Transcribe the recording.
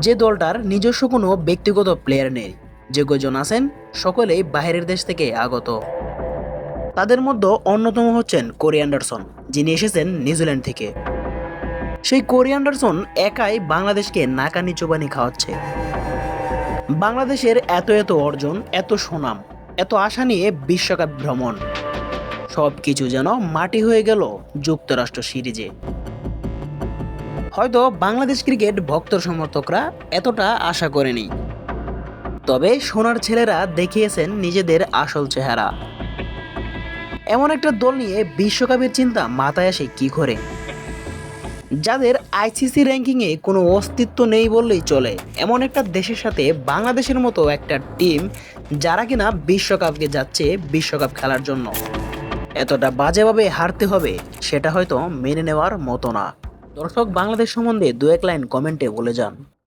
যে দলটার নিজস্ব কোনো ব্যক্তিগত প্লেয়ার নেই। যে কজন আছেন, সকলেই বাইরের দেশ থেকে আগত। তাদের মধ্যে অন্যতম হচ্ছেন কোরি অ্যান্ডারসন যিনি এসেছেন নিউজিল্যান্ড থেকে। সেই কোরি অ্যান্ডারসন একাই বাংলাদেশকে নাকানি চোবানি খাওয়াচ্ছে। বাংলাদেশের এত এত অর্জন, এত সুনাম, এত আশা নিয়ে বিশ্বকাপ ভ্রমণ। সব কিছু যেন মাটি হয়ে গেল যুক্তরাষ্ট্র সিরিজে। হয়তো বাংলাদেশ ক্রিকেট ভক্ত সমর্থকরা এতটা আশা করেনি। তবে সোনার ছেলেরা দেখিয়েছেন নিজেদের আসল চেহারা। এমন একটা দল নিয়ে বিশ্বকাপের চিন্তা মাথায় আসে কি করে? যাদের আইসিসি র্যাঙ্কিংয়ে কোনো অস্তিত্ব নেই বললেই চলে, এমন একটা দেশের সাথে বাংলাদেশের মতো একটা টিম যারা কিনা বিশ্বকাপকে যাচ্ছে বিশ্বকাপ খেলার জন্য। এতটা বাজেভাবে হারতে হবে, সেটা হয়তো মেনে নেওয়ার মতো না। দর্শক বাংলাদেশ সম্বন্ধে দু এক লাইন কমেন্টে বলে যান।